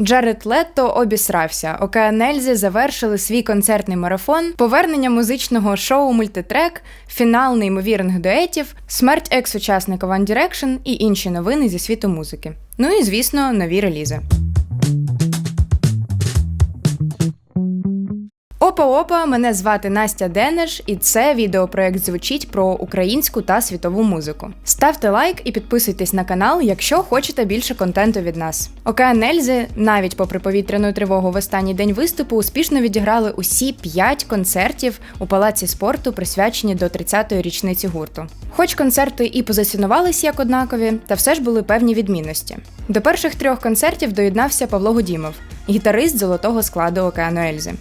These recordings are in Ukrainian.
Джаред Летто обісрався. Океанельзі завершили свій концертний марафон, повернення музичного шоу мультитрек, фінал неймовірних дуетів, смерть екс-учасника One Direction і інші новини зі світу музики. Ну і звісно, нові релізи. Опа-опа, мене звати Настя Денеш, і це відеопроект звучить про українську та світову музику. Ставте лайк і підписуйтесь на канал, якщо хочете більше контенту від нас. Океан Ельзи, навіть попри повітряну тривогу в останній день виступу, успішно відіграли усі п'ять концертів у палаці спорту, присвячені до 30-ї річниці гурту. Хоч концерти і позиціонувалися як однакові, та все ж були певні відмінності. До перших трьох концертів доєднався Павло Гудімов, гітарист золотого складу Океану Ельзи.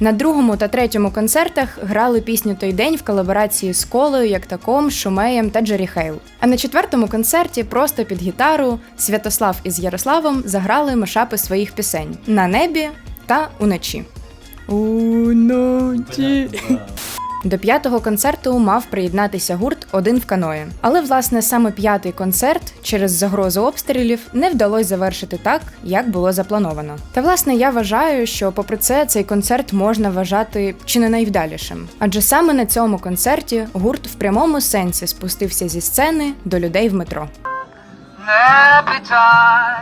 На другому та третьому концертах грали пісню той день в колаборації з колою, як таком, Шумеєм та Джері Хейл. А на четвертому концерті просто під гітару Святослав із Ярославом заграли мешапи своїх пісень на небі та уночі. Уночі. До п'ятого концерту мав приєднатися гурт один в каної. Але власне саме п'ятий концерт через загрозу обстрілів не вдалося завершити так, як було заплановано. Та власне я вважаю, що попри це цей концерт можна вважати чи не найвдалішим. Адже саме на цьому концерті гурт в прямому сенсі спустився зі сцени до людей в метро. Не питай,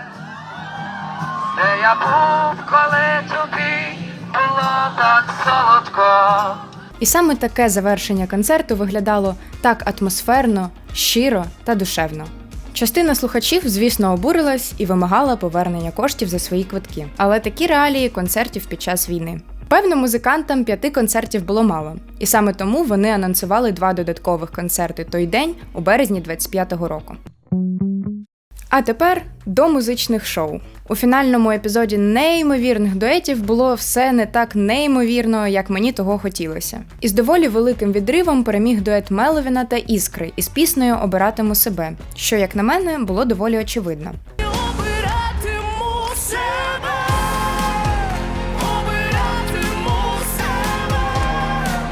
де я був, коли тобі було так солодко. І саме таке завершення концерту виглядало так атмосферно, щиро та душевно. Частина слухачів, звісно, обурилась і вимагала повернення коштів за свої квитки. Але такі реалії концертів під час війни. Певно, музикантам п'яти концертів було мало, і саме тому вони анонсували два додаткових концерти той день у березні 25-го року. А тепер до музичних шоу. У фінальному епізоді неймовірних дуетів було все не так неймовірно, як мені того хотілося. І з доволі великим відривом переміг дует Меловіна та Іскри із піснею Обиратиму себе, що, як на мене, було доволі очевидно.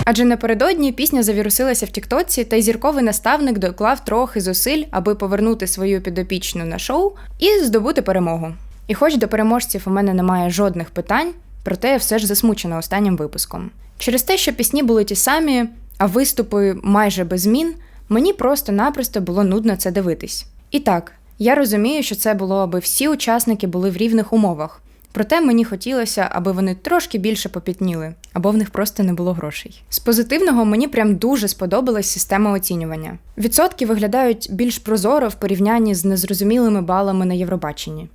Адже напередодні пісня завірусилася в Тіктоці, та й зірковий наставник доклав трохи зусиль, аби повернути свою підопічну на шоу і здобути перемогу. І хоч до переможців у мене немає жодних питань, проте я все ж засмучена останнім випуском. Через те, що пісні були ті самі, а виступи майже без змін, мені просто-напросто було нудно це дивитись. І так, я розумію, що це було, аби всі учасники були в рівних умовах. Проте мені хотілося, аби вони трошки більше попітніли, або в них просто не було грошей. З позитивного мені прям дуже сподобалась система оцінювання. Відсотки виглядають більш прозоро в порівнянні з незрозумілими балами на Євробаченні.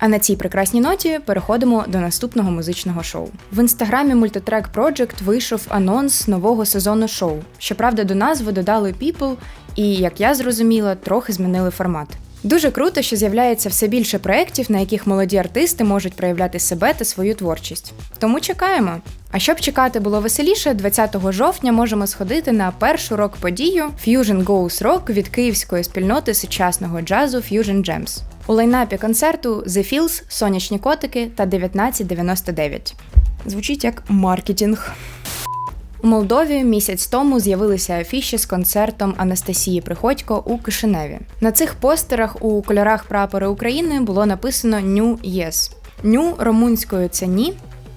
А на цій прекрасній ноті переходимо до наступного музичного шоу. В інстаграмі Multitrack Project вийшов анонс нового сезону шоу. Щоправда, до назви додали People і, як я зрозуміла, трохи змінили формат. Дуже круто, що з'являється все більше проєктів, на яких молоді артисти можуть проявляти себе та свою творчість. Тому чекаємо. А щоб чекати було веселіше, 20 жовтня можемо сходити на першу рок-подію Fusion Goes Rock від київської спільноти сучасного джазу Fusion Gems. У лайнапі концерту The Feels, Сонячні котики та 1999. Звучить як маркетинг. У Молдові місяць тому з'явилися афіші з концертом Анастасії Приходько у Кишиневі. На цих постерах у кольорах прапора України було написано New Yes. Ню румунською це ні.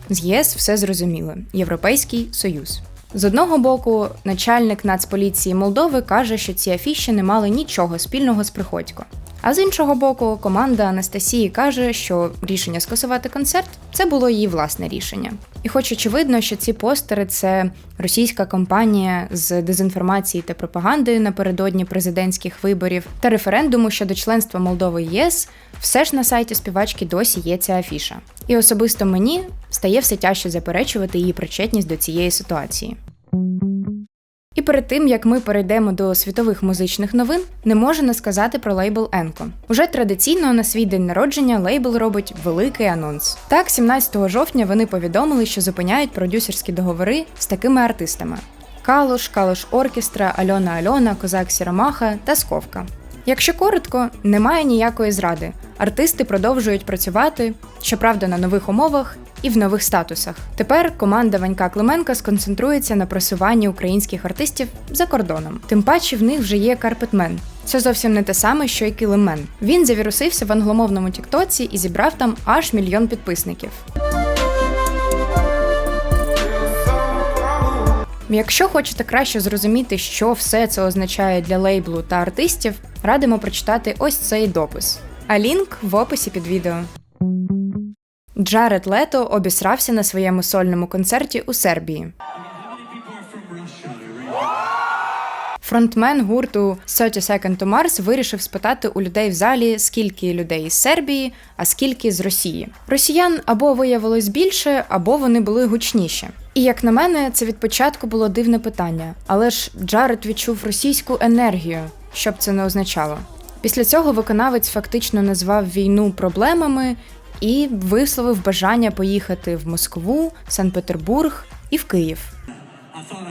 З ЄС все зрозуміло. Європейський Союз. З одного боку, начальник Нацполіції Молдови каже, що ці афіші не мали нічого спільного з Приходько. А з іншого боку, команда Анастасії каже, що рішення скасувати концерт це було її власне рішення. І хоч очевидно, що ці постери це російська кампанія з дезінформації та пропаганди напередодні президентських виборів та референдуму щодо членства Молдови ЄС, все ж на сайті співачки досі є ця афіша. І особисто мені стає все тяжче заперечувати її причетність до цієї ситуації. Перед тим як ми перейдемо до світових музичних новин, не можу не сказати про лейбл Енко. Уже традиційно на свій день народження лейбл робить великий анонс. Так, 17 жовтня вони повідомили, що зупиняють продюсерські договори з такими артистами: Калуш, Калуш Оркестра, Альона Альона, Козак Сіромаха та Сковка. Якщо коротко, немає ніякої зради. Артисти продовжують працювати, щоправда, на нових умовах і в нових статусах. Тепер команда Ванька Клименка сконцентрується на просуванні українських артистів за кордоном. Тим паче в них вже є Карпетмен. Це зовсім не те саме, що й Килимен. Він завірусився в англомовному Тіктоці і зібрав там аж мільйон підписників. Якщо хочете краще зрозуміти, що все це означає для лейблу та артистів, радимо прочитати ось цей допис. А лінк в описі під відео. Джаред Лето обісрався на своєму сольному концерті у Сербії. Фронтмен гурту 30 Second to Mars вирішив спитати у людей в залі, скільки людей з Сербії, а скільки з Росії. Росіян або виявилось більше, або вони були гучніші. І як на мене, це від початку було дивне питання, але ж Джаред відчув російську енергію, що б це не означало. Після цього виконавець фактично назвав війну проблемами і висловив бажання поїхати в Москву, Санкт-Петербург і в Київ. Uh.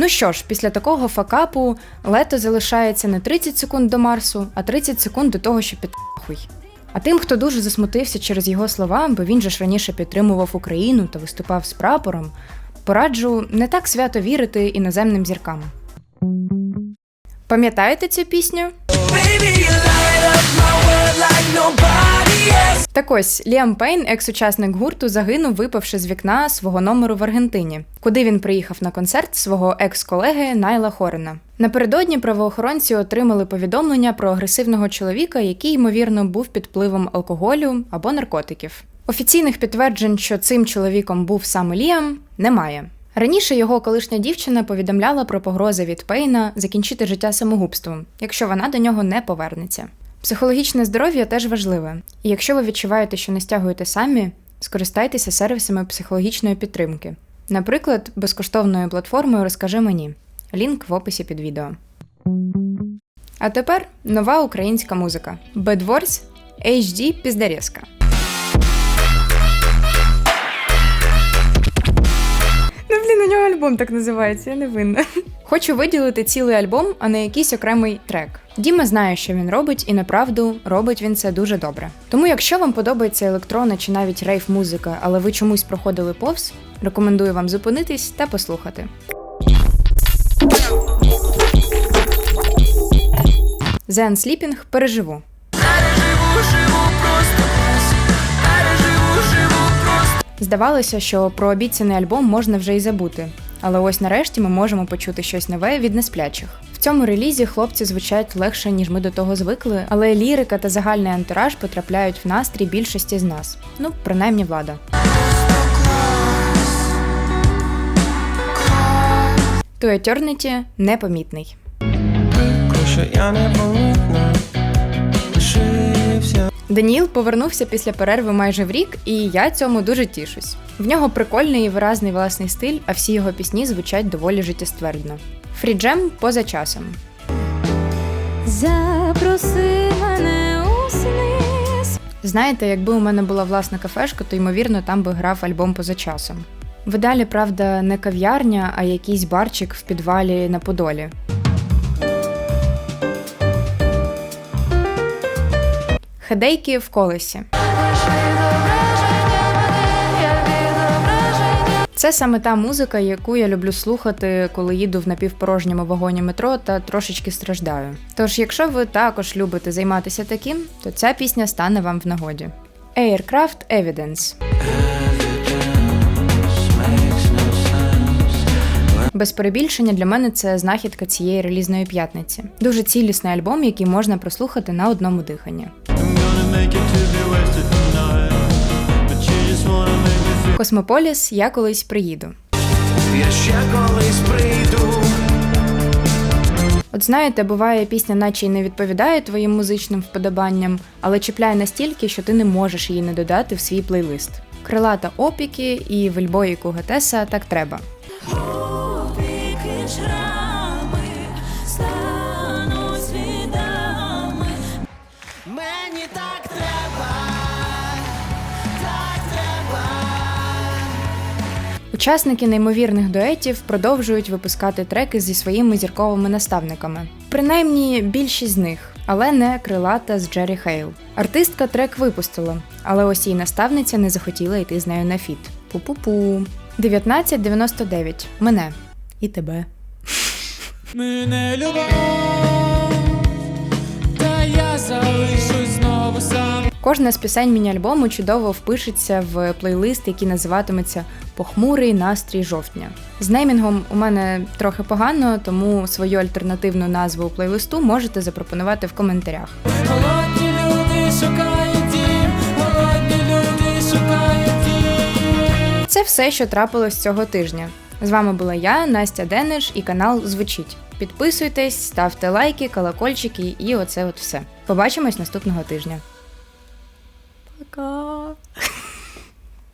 Ну що ж, після такого факапу лето залишається не 30 секунд до Марсу, а 30 секунд до того, що підхуй. А тим, хто дуже засмутився через його слова, бо він же ж раніше підтримував Україну та виступав з прапором, пораджу не так свято вірити іноземним зіркам. Пам'ятаєте цю пісню? Так ось Ліам Пейн, екс-учасник гурту, загинув, випавши з вікна свого номеру в Аргентині, куди він приїхав на концерт свого екс-колеги Найла Хорена. Напередодні правоохоронці отримали повідомлення про агресивного чоловіка, який ймовірно був під впливом алкоголю або наркотиків. Офіційних підтверджень, що цим чоловіком був саме Ліам, немає. Раніше його колишня дівчина повідомляла про погрози від Пейна закінчити життя самогубством, якщо вона до нього не повернеться. Психологічне здоров'я теж важливе, і якщо ви відчуваєте, що не стягуєте самі, скористайтеся сервісами психологічної підтримки. Наприклад, безкоштовною платформою Розкажи мені. Лінк в описі під відео. А тепер нова українська музика. Bad Wars HD Піздарєска. Нього альбом так називається, я не винна. Хочу виділити цілий альбом, а не якийсь окремий трек. Діма знає, що він робить, і направду робить він це дуже добре. Тому, якщо вам подобається електронна чи навіть рейв-музика, але ви чомусь проходили повз, рекомендую вам зупинитись та послухати. Zen Sleeping переживу. Здавалося, що про обіцяний альбом можна вже й забути. Але ось нарешті ми можемо почути щось нове від несплячих. В цьому релізі хлопці звучать легше, ніж ми до того звикли, але лірика та загальний антураж потрапляють в настрій більшості з нас. Ну, принаймні влада. To Eternity непомітний. лишився. Даніл повернувся після перерви майже в рік, і я цьому дуже тішусь. В нього прикольний і виразний власний стиль, а всі його пісні звучать доволі життєствердно. Фріджем поза часом. Запроси мене у сни. Знаєте, якби у мене була власна кафешка, то ймовірно там би грав альбом поза часом. В ідеалі, правда, не кав'ярня, а якийсь барчик в підвалі на Подолі. Хедейки в колесі. Це саме та музика, яку я люблю слухати, коли їду в напівпорожньому вагоні метро та трошечки страждаю. Тож, якщо ви також любите займатися таким, то ця пісня стане вам в нагоді. Aircraft Evidence. Без перебільшення для мене це знахідка цієї релізної п'ятниці. Дуже цілісний альбом, який можна прослухати на одному диханні. Космополіс я колись приїду. Я ще колись прийду. От знаєте, буває пісня, наче й не відповідає твоїм музичним вподобанням, але чіпляє настільки, що ти не можеш її не додати в свій плейлист. Крилата опіки і вельбої Кугатеса так треба. Учасники неймовірних дуетів продовжують випускати треки зі своїми зірковими наставниками. Принаймні більшість з них, але не крилата з Джері Хейл. Артистка трек випустила, але ось її наставниця не захотіла йти з нею на фіт. Пу-пу-пу. 1999. Мене. І тебе. Мене любов, та я залишусь знову сам. Кожна з пісень міні-альбому чудово впишеться в плейлист, який називатиметься Похмурий настрій жовтня. З неймінгом у мене трохи погано, тому свою альтернативну назву плейлисту можете запропонувати в коментарях. Голодні люди шукають дім, голодні люди шукають дім. Це все, що трапилось цього тижня. З вами була я, Настя Дениш, і канал Звучить. Підписуйтесь, ставте лайки, колокольчики і оце от все. Побачимось наступного тижня. 그 러.